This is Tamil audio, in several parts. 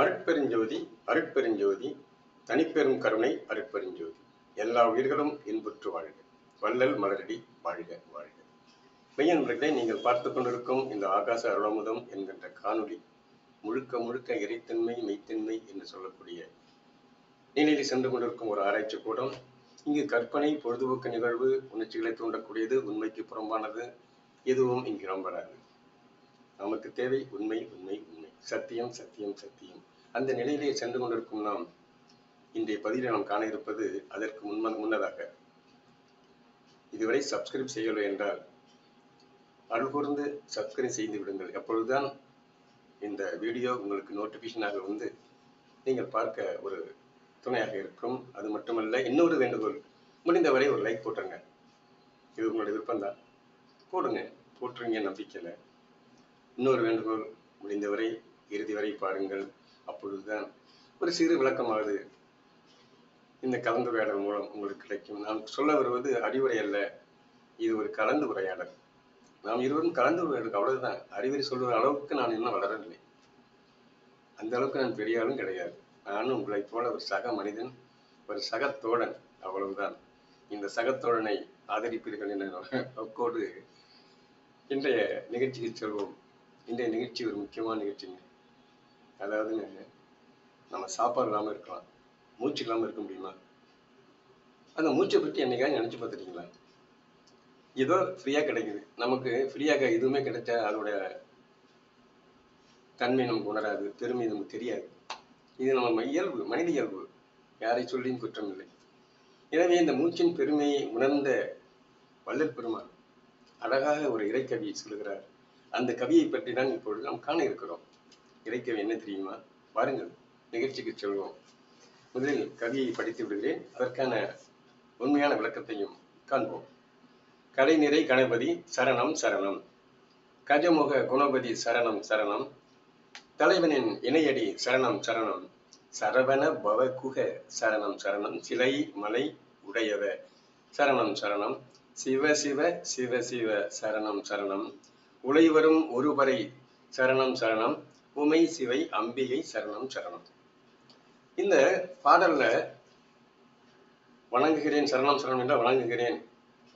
அருட்பெருஞ்சோதி அருட்பெருஞ்சோதி தனிப்பெரும் கருணை அருட்பெருஞ்சோதி. எல்லா உயிர்களும் இன்புற்று வாழ்க. வள்ளல் மலரடி வாழ்க வாழ்க. மெய்யன்பர்களே நீங்கள் பார்த்து கொண்டிருக்கும் இந்த ஆகாச அருளமுதம் என்கின்ற காணொளி முழுக்க முழுக்க இறைத்தன்மை மெய்த்தன்மை என்று சொல்லக்கூடிய நிலையில் சென்று கொண்டிருக்கும் ஒரு ஆராய்ச்சி கூடம். இங்கு கற்பனை பொழுதுபோக்கு நிகழ்வு உணர்ச்சிகளை தூண்டக்கூடியது உண்மைக்கு புறம்பானது எதுவும் இங்கு நம்பராது நமக்கு தேவை உண்மை உண்மை உண்மை. சத்தியம் சத்தியம் சத்தியம். அந்த நிலையிலே சென்று கொண்டிருக்கும் நாம் இன்றைய பதிவில் நாம் காண இருப்பது அதற்கு முன்ம முன்னதாக. இதுவரை சப்ஸ்கிரைப் செய்யவில்லை என்றால் அருள் கூர்ந்து சப்ஸ்கிரைப் செய்து விடுங்கள். அப்பொழுதுதான் இந்த வீடியோ உங்களுக்கு நோட்டிஃபிகேஷனாக வந்து நீங்கள் பார்க்க ஒரு துணையாக இருக்கும். அது மட்டுமல்ல இன்னொரு வேண்டுகோள். முடிந்தவரை ஒரு லைக் போட்டுருங்க. இது உங்களுடைய விருப்பம்தான். போடுங்க. போட்டுருங்க நம்பிக்கையில். இன்னொரு வேண்டுகோள் முடிந்தவரை இறுதி வரை பாருங்கள். அப்பொழுதுதான் ஒரு சிறு விளக்கமாவது இந்த கலந்துரையாடல் மூலம் உங்களுக்கு கிடைக்கும். நான் சொல்ல வருவது அறிவுரை அல்ல இது ஒரு கலந்து உரையாடல். நாம் இருவரும் கலந்து உரையாடல் அவ்வளவுதான். அறிவுரை சொல்ற அளவுக்கு நான் இன்னும் வளரவில்லை. அந்த அளவுக்கு நான் பெரிய ஆளும் கிடையாது. நானும் உங்களைப் போல ஒரு சக மனிதன் ஒரு சகத்தோழன் தோழன் அவ்வளவுதான். இந்த சகத்தோழனை ஆதரிப்பீர்கள் என்ற நோக்கோடு இன்றைய நிகழ்ச்சிக்கு செல்வோம். இன்றைய நிகழ்ச்சி ஒரு முக்கியமான நிகழ்ச்சிங்க. அதாவதுங்க நம்ம சாப்பாடு இல்லாமல் இருக்கலாம். மூச்சு இல்லாமல் இருக்க முடியுமா? அந்த மூச்சை பற்றி என்னைக்காவது நினச்சி பார்த்துட்டீங்களா? ஏதோ ஃப்ரீயாக கிடைக்குது. நமக்கு ஃப்ரீயாக எதுவுமே கிடைச்சா அதோட தன்மை நமக்கு உணராது. பெருமை நமக்கு தெரியாது. இது நம்ம இயல்பு மனித இயல்பு. யாரை சொல்லியும் குற்றம் இல்லை. எனவே இந்த மூச்சின் பெருமையை உணர்ந்த வள்ளல் பெருமான் அழகாக ஒரு இறைக்கவி சொல்கிறார் அந்த கவியை பற்றி தான் இப்பொழுது நாம் காண இருக்கிறோம். கிடைக்கவே என்ன தெரியுமா? பாருங்கள் நிகழ்ச்சிக்கு செல்வோம். முதலில் கதையை படித்து விடுகிறேன். அதற்கான உண்மையான விளக்கத்தையும் காண்போம். கடைநிறை கணபதி சரணம் சரணம். கஜமுக குணபதி சரணம் சரணம். தலைவனின் இணையடி சரணம் சரணம். சரவண பவகுக சரணம் சரணம். சிலை மலை உடையவ சரணம் சரணம். சிவ சிவ சிவ சிவ சரணம் சரணம். உழைவரும் ஒருவரை சரணம் சரணம். உமை சிவை அம்பிகை சரணம் சரணம். இந்த பாடல்ல வணங்குகிறேன் சரணம் சரணம் என்றால் வணங்குகிறேன்.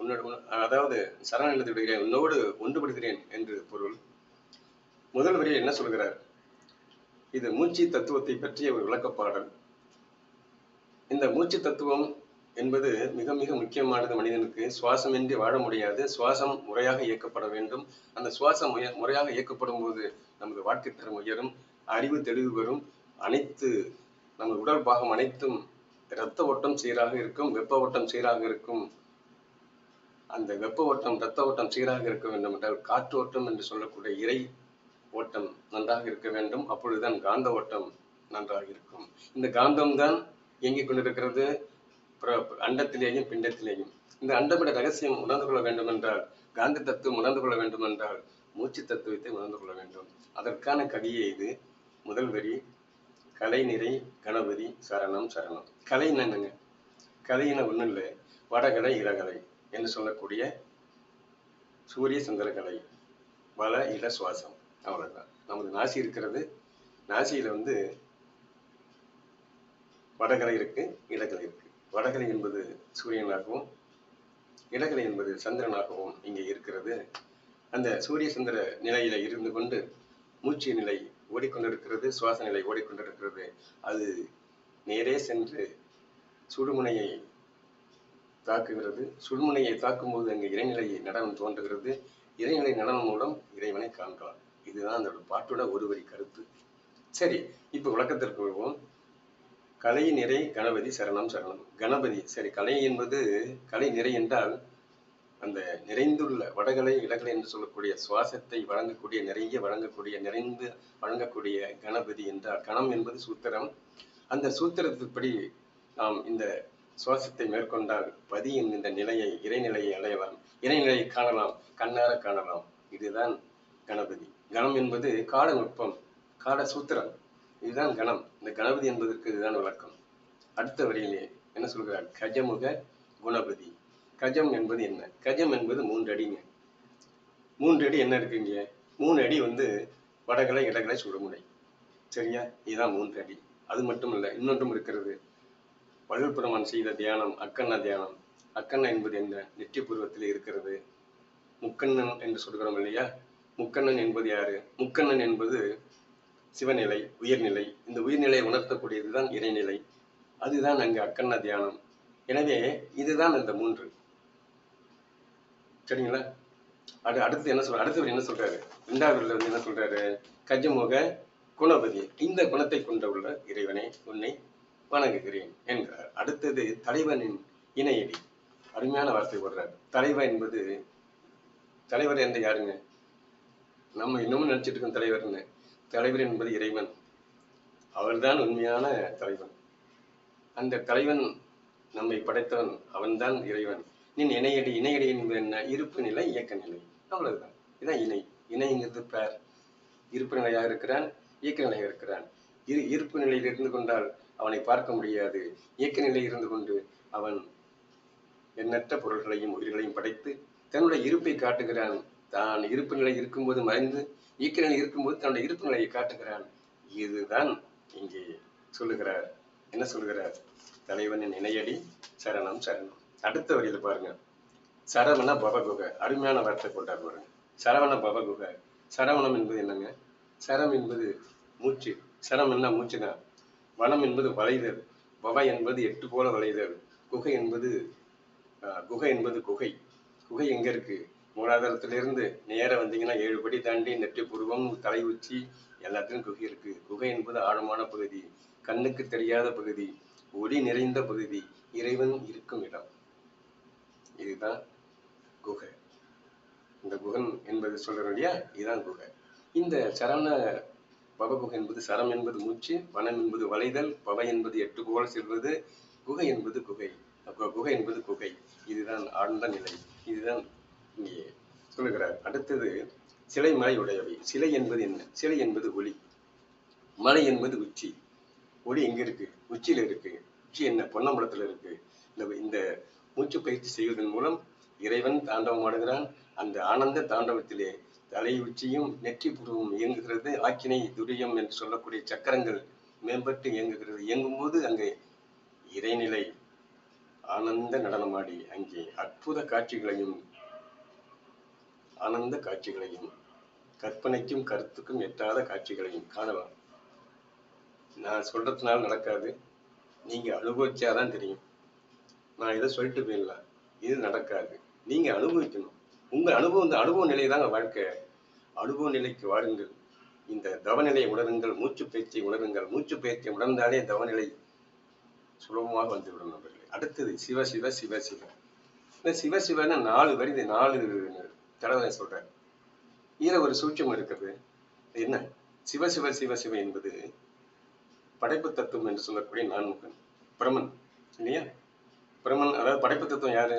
உன்னோடு அதாவது சரணம் எழுதி விடுகிறேன் உன்னோடு ஒன்றுபடுகிறேன் என்று பொருள். முதல் வரியில் என்ன சொல்கிறார்? இது மூச்சு தத்துவத்தை பற்றிய ஒரு விளக்க பாடல் இந்த மூச்சு தத்துவம் என்பது மிக மிக முக்கியமானது. மனிதனுக்கு சுவாசமின்றி வாழ முடியாது. சுவாசம் முறையாக இயக்கப்பட வேண்டும். அந்த சுவாசம் முறையாக இயக்கப்படும் போது நமது வாழ்க்கை தரம் உயரும் அறிவு தெளிவு பெறும். அனைத்து நமது உடல் பாகம் அனைத்தும் இரத்த ஓட்டம் சீராக இருக்கும் வெப்ப ஓட்டம் சீராக இருக்கும். அந்த வெப்ப ஓட்டம் இரத்த ஓட்டம் சீராக இருக்க வேண்டும் என்றால் காற்று ஓட்டம் என்று சொல்லக்கூடிய இறை ஓட்டம் நன்றாக இருக்க வேண்டும். அப்பொழுதுதான் காந்த ஓட்டம் நன்றாக இருக்கும். இந்த காந்தம் தான் இயங்கிக் கொண்டிருக்கிறது. அண்டத்திலேயும் பிண்டத்திலேயும். இந்த அண்டமிட ரகசியம் உணர்ந்து கொள்ள வேண்டும் என்றால் காந்தி தத்துவம் உணர்ந்து கொள்ள வேண்டும் என்றால் மூச்சு தத்துவத்தை உணர்ந்து கொள்ள வேண்டும். அதற்கான கவியை இது முதல் வரி கலை நிறை கணபதி சரணம் சரணம். கலை என்னங்க? கலையின ஒன்றும் இல்லை. வடகலை இளகலை என்று சொல்லக்கூடிய சூரிய சுந்தர கலை. வள இட சுவாசம். அவ்வளவுதான். நமது நாசி இருக்கிறது. நாசியில வந்து வடகலை இருக்கு இடகலை இருக்கு. வடகலை என்பது சூரியனாகவும் இடகலை என்பது சந்திரனாகவும் இங்கே இருக்கிறது. அந்த சூரிய சந்திர நிலையில இருந்து கொண்டு மூச்சு நிலை ஓடிக்கொண்டிருக்கிறது சுவாச நிலை ஓடிக்கொண்டிருக்கிறது. அது நேரே சென்று சுடுமுனையை தாக்குகிறது. சுடுமுனையை தாக்கும்போது அங்கு இறைநிலை நடனம் தோன்றுகிறது. இறைநிலை நடனம் மூலம் இறைவனை காண்கிறான் இதுதான் அந்த பாட்டோட ஒரு வரி கருத்து. சரி இப்போ விளக்கத்திற்கு வருவோம். கலை நிறை கணபதி சரணம் சரணம். கணபதி சரி கலை என்பது கலை நிறை என்றால் அந்த நிறைந்துள்ள வடகலை இடகலை என்று சொல்லக்கூடிய சுவாசத்தை வழங்கக்கூடிய நிறைய வழங்கக்கூடிய நிறைந்து வழங்கக்கூடிய கணபதி என்றால் கணம் என்பது சூத்திரம். அந்த சூத்திரத்தின்படி நாம் இந்த சுவாசத்தை மேற்கொண்டால் பதி என்கின்ற நிலையை இறைநிலையை அடையலாம். இறைநிலையை காணலாம் கண்ணார காணலாம். இதுதான் கணபதி. கணம் என்பது கால நுட்பம் கால சூத்திரம் இதுதான் கணம். இந்த கணபதி என்பதற்கு இதுதான் விளக்கம். அடுத்த வரியிலே என்ன சொல்கிறார்? கஜமுக குணபதி. கஜம் என்பது என்ன? கஜம் என்பது மூன்று அடிங்க மூன்று அடி என்ன இருக்குங்க மூணு அடி வந்து வடகலை இடகலை சுடுமுனை. சரியா? இதுதான் மூன்று அடி அது மட்டும் இல்லை இன்னொன்றும் இருக்கிறது. வள்ளல் செய்த தியானம் அக்கண்ண தியானம். அக்கண்ண என்பது என்ன நெற்றி பூர்வத்தில் இருக்கிறது. முக்கண்ணன் என்று சொல்கிறோம் இல்லையா? முக்கண்ணன் என்பது யாரு? முக்கண்ணன் என்பது சிவநிலை உயர்நிலை இந்த உயிர்நிலையை உணர்த்தக்கூடியது தான் இறைநிலை. அதுதான் அங்கு அக்கண்ண தியானம். எனவே இதுதான் இந்த மூன்று. சரிங்களா? அடு அடுத்து என்ன சொல்ற அடுத்தவர் என்ன சொல்றாரு? ரெண்டாவதுல வந்து என்ன சொல்றாரு? கஜமுக குணபதி. இந்த குணத்தை கொண்ட உள்ள இறைவனை உன்னை வணங்குகிறேன் என்கிறார் அடுத்தது தலைவனின் இணையடி. அருமையான வார்த்தை போடுறார். தலைவன் என்பது தலைவர் என்ற யாருங்க? நம்ம இன்னமும் நினைச்சிட்டு இருக்கோம் தலைவர்னு. தலைவர் என்பது இறைவன். அவர்தான் உண்மையான தலைவன். அந்த தலைவன் நம்மை படைத்தவன் அவன்தான் இறைவன். நீ இணையடி இணையடி என்பது என்ன? இருப்பு நிலை இயக்க நிலை. அவ்வளவுதான். இதான் இணை. இணைங்கிறது பேர். இருப்பு நிலையாக இருக்கிறான் இயக்க நிலையாக இருக்கிறான். இரு இருப்பு நிலையில் இருந்து கொண்டால் அவனை பார்க்க முடியாது. இயக்க நிலையில் இருந்து கொண்டு அவன் எண்ணற்ற பொருள்களையும் உயிர்களையும் படைத்து தன்னுடைய இருப்பை காட்டுகிறான். தான் இருப்பு நிலை இருக்கும்போது மறைந்து இயக்க நிலை இருக்கும்போது தன்னுடைய இருப்பு நிலையை காட்டுகிறான். இதுதான் இங்கே சொல்லுகிறார். என்ன சொல்லுகிறார்? தலைவனின் இணையடி சரணம் சரணம். அடுத்த வரியில பாருங்க. சரவண பவகுக. அருமையான வார்த்தை கொண்டார் பாருங்க. சரவண பவகுக. சரவணம் என்பது என்னங்க? சரம் என்பது மூச்சு. சரம் என்ன மூச்சுனா? வனம் என்பது வளைதல். பவ என்பது எட்டு போல வளைதல். குகை என்பது ஆஹ், குகை என்பது குகை. குகை எங்க இருக்கு? மூலாதாரத்திலிருந்து நேர வந்தீங்கன்னா ஏழு படி தாண்டி நெற்றி புருவம் தலை உச்சி எல்லாத்திலும் குகை இருக்கு. குகை என்பது ஆழமான பகுதி கண்ணுக்கு தெரியாத பகுதி ஒளி நிறைந்த பகுதி இறைவன் இருக்கும் இடம். இதுதான் குகை. இந்த குகன் என்பது சொல்றோம் இல்லையா? இதுதான் குகை. இந்த சரண பவகுகை என்பது சரம் என்பது மூச்சு வனம் என்பது வளைதல் பவ என்பது எட்டு கோல் செல்வது குகை என்பது குகை. குகை என்பது குகை. இதுதான் ஆழ்ந்த நிலை. இதுதான் இங்கே சொல்லுகிறார். அடுத்தது சிலை மலை உடையவை. சிலை என்பது என்ன? சிலை என்பது ஒளி. மலை என்பது உச்சி. ஒளி எங்க இருக்கு? உச்சியில இருக்கு. உச்சி என்ன? பொன்னம்பலத்துல இருக்கு. இந்த இந்த மூச்சு பயிற்சி செய்வதன் மூலம் இறைவன் தாண்டவம் ஆடுகிறான். அந்த ஆனந்த தாண்டவத்திலே தலை உச்சியும் நெற்றி புருவம் இயங்குகிறது. ஆக்கினை துரியம் என்று சொல்லக்கூடிய சக்கரங்கள் மேம்பட்டு இயங்குகிறது. இயங்கும் போது அங்கே இறைநிலை ஆனந்த நடனமாடி அங்கே அற்புத காட்சிகளையும் ஆனந்த காட்சிகளையும் கற்பனைக்கும் கருத்துக்கும் எட்டாத காட்சிகளையும் காணலாம். நான் சொல்றதுனால நடக்காது. நீங்க அனுபவிச்சாதான் தெரியும். நான் இதை சொல்லிட்டு போயிடலாம். இது நடக்காது. நீங்க அனுபவிக்கணும். உங்க அனுபவம் இந்த அனுபவ நிலை தாங்க வாழ்க்கை. அனுபவ நிலைக்கு வாருங்கள். இந்த தவநிலையை உணருங்கள். மூச்சு பயிற்சியை உணருங்கள். மூச்சு பயிற்சியை உணர்ந்தாலே தவநிலை சுலபமாக வந்துவிடும் நண்பர்களே. அடுத்தது சிவ சிவ சிவ சிவ. இந்த சிவ சிவன்னு நாலு வரி நாலு தடவை சொல்கிறேன் இதுல ஒரு சூட்சம் இருக்குது. என்ன? சிவ சிவ சிவ சிவ என்பது படைப்பு தத்துவம் என்று சொல்லக்கூடிய நான்முகன் பிரமன் இல்லையா? பிரமன் அதாவது படைப்பு தத்துவம் யாரு?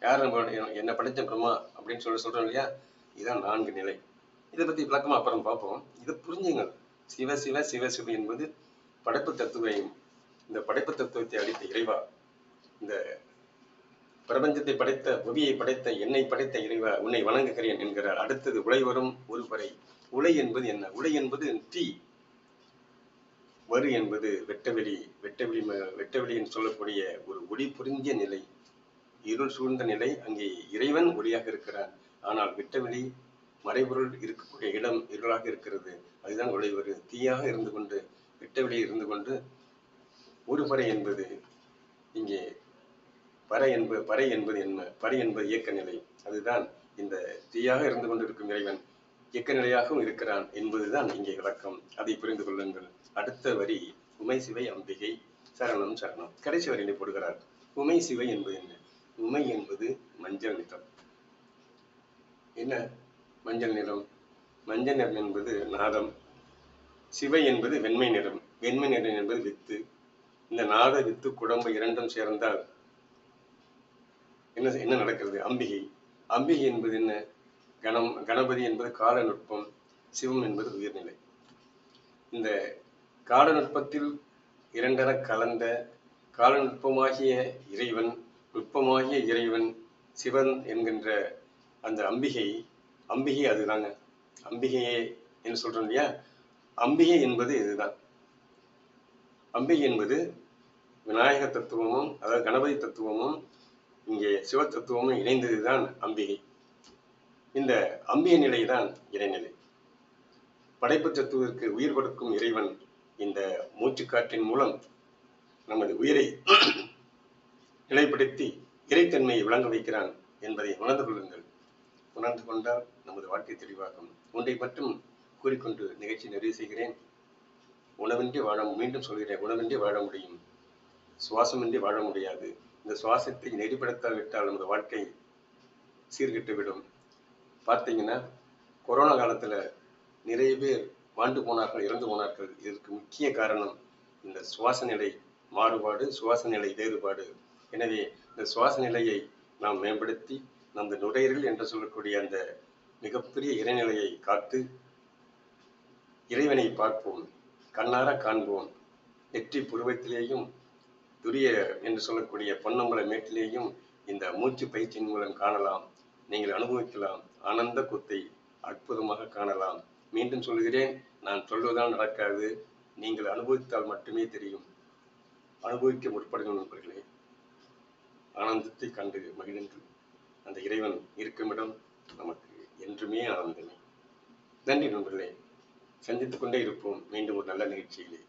யார் நம்ம என்ன படைத்த பிரம்மா அப்படின்னு சொல்லி சொல்றோம் இல்லையா? இதுதான் நான்கு நிலை. இதை பத்தி விளக்கமா அப்புறம் பார்ப்போம். இதை புரிஞ்சுங்க. சிவ சிவ சிவ சிவ என்பது படைப்பு தத்துவையும் இந்த படைப்பு தத்துவத்தை அளித்த இறைவா. இந்த பிரபஞ்சத்தை படைத்த புவியை படைத்த என்னை படைத்த இறைவா உன்னை வணங்குகிறேன் என்கிறார். அடுத்தது உலை வரும் ஒரு உலை என்பது என்ன? உலை என்பது டீ. வரு என்பது வெட்டவெளி வெட்டவெளி ம- வெட்டவெளி என்று சொல்லக்கூடிய ஒரு ஒளி புரிஞ்சிய நிலை. இருள் சூழ்ந்த நிலை. அங்கே இறைவன் ஒளியாக இருக்கிறான். ஆனால் வெட்டவெளி மறைபொருள் இருக்கக்கூடிய இடம் இருளாக இருக்கிறது. அதுதான் உழைவரு தீயாக இருந்து கொண்டு வெட்டவெளியில் இருந்து கொண்டு ஒரு என்பது இங்கே பறை என்பது பறை என்பது என்ன? பறை என்பது இயக்க நிலை அதுதான் இந்த தீயாக இருந்து கொண்டிருக்கும் இறைவன் இயக்க நிலையாகவும் இருக்கிறான் என்பதுதான் இங்கே விளக்கம். அதை புரிந்து கொள்ளுங்கள். அடுத்த வரி உமை சிவை அம்பிகை சரணம் சரணம். கடைசி வரியிலே போடுகிறார். உமை சிவை என்பது என்ன? உமை என்பது மஞ்சள் நிறம். என்ன மஞ்சள் நிறம்? மஞ்சள் நிறம் என்பது நாதம். சிவை என்பது வெண்மை நிறம். வெண்மை நிறம் என்பது வித்து. இந்த நாத வித்து குழம்பு இரண்டும் சேர்ந்தால் என்ன என்ன நடக்கிறது? அம்பிகை. அம்பிகை என்பது என்ன? கணம் கணபதி என்பது கால நுட்பம் சிவம் என்பது உயர்நிலை. இந்த கால நுட்பத்தில் இரண்டர கலந்த கால நுட்பமாகிய இறைவன் நுட்பமாகிய இறைவன் சிவன் என்கின்ற அந்த அம்பிகை அம்பிகை அதுதாங்க. அம்பிகையே என்று சொல்றோம் இல்லையா? அம்பிகை என்பது இதுதான். அம்பிகை என்பது விநாயக தத்துவமும் அதாவது கணபதி தத்துவமும் இங்கே சிவத்தத்துவமும் இணைந்ததுதான் அம்பிகை. இந்த அம்பிகை நிலைதான் இறைநிலை. படைப்பு தத்துவத்திற்கு உயிர் கொடுக்கும் இறைவன் இந்த மூச்சுக்காற்றின் மூலம் நமது உயிரை நிலைப்படுத்தி இறைத்தன்மையை விளங்க வைக்கிறான் என்பதை உணர்ந்து கொள்ளுங்கள். உணர்ந்து கொண்டால் நமது வாழ்க்கை தெளிவாகும். ஒன்றை மட்டும் கூறிக்கொண்டு நிகழ்ச்சி நிறைவு செய்கிறேன். உணவின்றி வாழ மீண்டும் சொல்கிறேன். உணவின்றி வாழ முடியும். சுவாசமின்றி வாழ முடியாது. இந்த சுவாசத்தை நெறிப்படுத்தாவிட்டால் நமது வாழ்க்கை சீர்கிட்டு விடும் பார்த்தீங்கன்னா கொரோனா காலத்துல நிறைய பேர் வாண்டு போனார்கள் இறந்து போனார்கள். இதற்கு முக்கிய காரணம் இந்த சுவாச நிலை மாறுபாடு சுவாச நிலை வேறுபாடு. எனவே இந்த சுவாச நிலையை நாம் மேம்படுத்தி நமது நுரையீரல் என்று சொல்லக்கூடிய அந்த மிகப்பெரிய இறைநிலையை காத்து இறைவனை பார்ப்போம் கண்ணார காண்போம். நெற்றி புருவத்திலேயும் துரிய என்று சொல்லக்கூடிய பொன்னம்பல மேட்டிலேயும் இந்த மூச்சு பயிற்சியின் மூலம் காணலாம். நீங்கள் அனுபவிக்கலாம். ஆனந்த குத்தை அற்புதமாக காணலாம். மீண்டும் சொல்கிறேன் நான் சொல்வதால் நடக்காது. நீங்கள் அனுபவித்தால் மட்டுமே தெரியும். அனுபவிக்க முற்படுங்கள் நண்பர்களே. ஆனந்தத்தை கண்டு மகிழுங்கள். அந்த இறைவன் இருக்குமிடம் நமக்கு என்றுமே ஆனந்தமே. நன்றி நண்பர்களே. சந்தித்துக் கொண்டே இருப்போம். மீண்டும் ஒரு நல்ல நிகழ்ச்சியிலே.